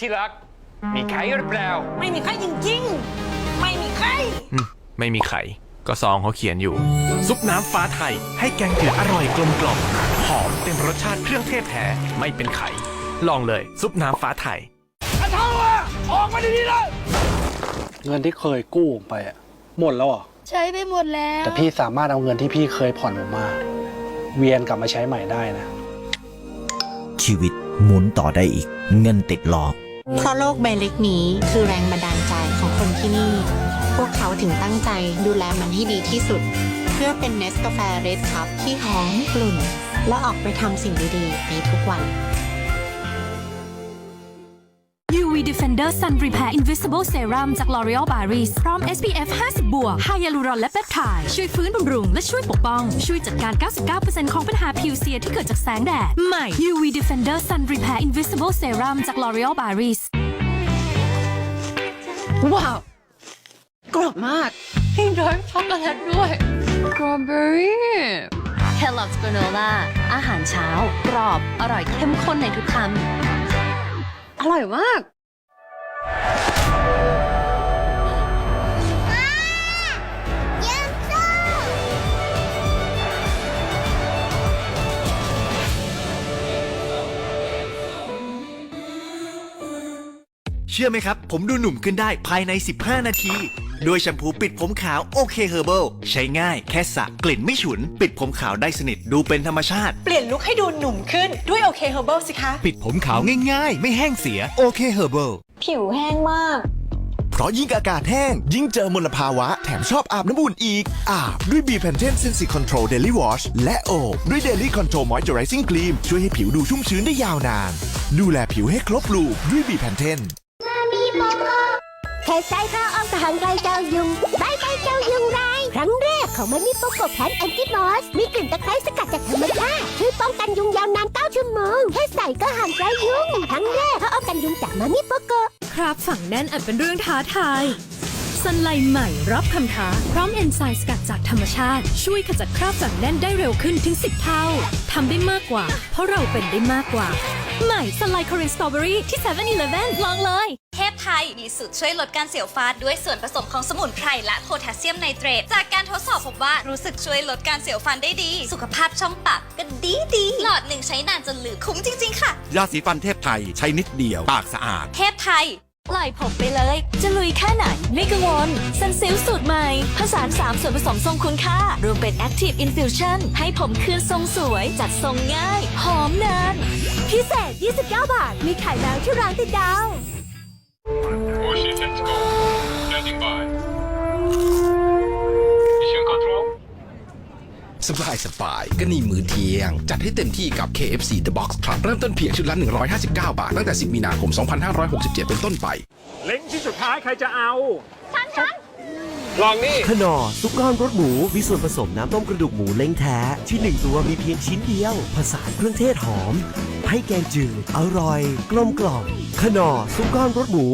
ที่รัก มีไข่หรือเปล่า ไม่มีใครจริงๆ ไม่มีใคร อืมไม่มีไข่ก็ซองเขาเขียนอยู่ ซุปน้ำฟ้าไทย ให้แกงจืดอร่อยกลมกล่อมหอมเต็มรสชาติเครื่องเทศแท้ ไม่เป็นไข่ ลองเลยซุปน้ำฟ้าไทย เงินที่เคยกู้ผมไปอะหมดแล้วเหรอใช้ไปหมดแล้ว แต่พี่สามารถเอาเงินที่พี่เคยผ่อนผมมา เวียนกลับมาใช้ใหม่ได้นะ ชีวิตหมุนต่อได้อีก เงินติดล้อ เพราะโลกใบเล็กนี้คือแรงบันดาลใจของคนที่นี่ พวกเขาถึงตั้งใจดูแลมันให้ดีที่สุด เพื่อเป็นเนสกาแฟเรดคัพที่หอมกลุ่น และออกไปทำสิ่งดีๆในทุกวัน Defender Sun Repair Invisible Serum จาก L'Oreal Paris พร้อม SPF 50 บวกไฮยาลูรอนและเปปไทด์ช่วยฟื้นบำรุง และช่วยปกป้อง ช่วยจัดการ 99%ของปัญหาผิวเสียที่เกิดจากแสงแดด ใหม่ UV Defender Sun Repair Invisible Serum จาก L'Oreal Paris ว้าวกรอบมากให้ดอยช็อกโกแลตด้วยสตรอเบอรี่ Kellogg's Granola อาหารเช้า กรอบ อร่อยเข้มข้นในทุกคำอร่อยมาก เชื่อไหมครับ ผมดูหนุ่มขึ้นได้ภายใน 15 นาทีด้วยแชมพูปิดผมขาวโอเคเฮอร์เบิลใช้ง่ายแค่สระกลิ่นไม่ฉุน ปิดผมขาวได้สนิทดูเป็นธรรมชาติ เปลี่ยนลุคให้ดูหนุ่มขึ้นด้วยโอเคเฮอร์เบิลสิคะ ปิดผมขาวง่ายๆ ไม่แห้งเสียโอเคเฮอร์เบิล ผิวแห้งมาก เพราะยิ่งอากาศแห้ง ยิ่งเจอมลภาวะ แถมชอบอาบน้ำอุ่นอีก อาบด้วย b p a n t e n Sensi Control Daily Wash และโอบด้วย Daily Control Moisturizing Cream ช่วยให้ผิวดูชุ่มชื้นได้ยาวนาน ดูแลผิวให้ครบลูกด้วย b p a n t e n แค่ใช้ผ้าอ้อมกับห่างไกลเจ้ายุงได้ใจเจ้ายุงไรายครั้งแรกของมันนี่โปโกแพนแอนติมอส มีกลิ่นตะไคร้สกัดจากธรรมชาติช่วยป้องกันยุงยาวนาน9ชั่วโมงแค่ใส่ก็ห่างไกลยุง ครั้งแรกผ้าอ้อมกันยุงจากมามิโปโก ครับฝังแน่นอาจเป็นเรื่องท้าทายสันไลใหม่รับคำท้า พร้อมเอนไซม์สกัดจากธรรมชาติ ช่วยขจัดคราบฝังแน่นได้เร็วขึ้นถึง 10 เท่าทำได้มากกว่า เพราะเราเป็นได้มากกว่า ใหม่สันไลคอรีนสตรอเบอรี่ที่7 e เ e ่ e อลองเลย ไทย มีสูตรช่วยลดการเสียวฟาดด้วยส่วนผสมของสมุนไพรและโพแทสเซียมไนเตรต จากการทดสอบพบว่ารู้สึกช่วยลดการเสียวฟันได้ดี สุขภาพช่องปากก็ดีดีหลอดหนึ่งใช้นานจนเหลือคุ้มจริง ๆ ค่ะ ยาสีฟันเทพไทยใช้นิดเดียว ปากสะอาด เทพไทยปล่อยผมไปเลย จะลุยแค่ไหน ไม่กังวลซันซิลสูตรใหม่ ผสาน3ส่วนผสมทรงคุณค่า รวมเป็น Active Infusion ให้ผมคืนทรงสวย จัดทรงง่าย หอมนาน พิเศษ 29 บาท มีขายแล้วที่ร้านติดดาว สบายสบายก็นี่มือเที่ยง จัดให้เต็มที่กับ KFC The Box ครับเริ่มต้นเพียงชุดละ 159 บาท ตั้งแต่ 10 มีนาคม 2567 เป็นต้นไป เล้งที่สุดท้ายใครจะเอาฉันฉันลองนี่ ขนอซุปก้อนรสหมู มีส่วนผสมน้ำต้มกระดูกหมูเล้งแท้ ที่หนึ่งตัวมีเพียงชิ้นเดียว ผสานเครื่องเทศหอม ให้แกงจืดอร่อย กลมกล่อมขนอซุปก้อนรสหมู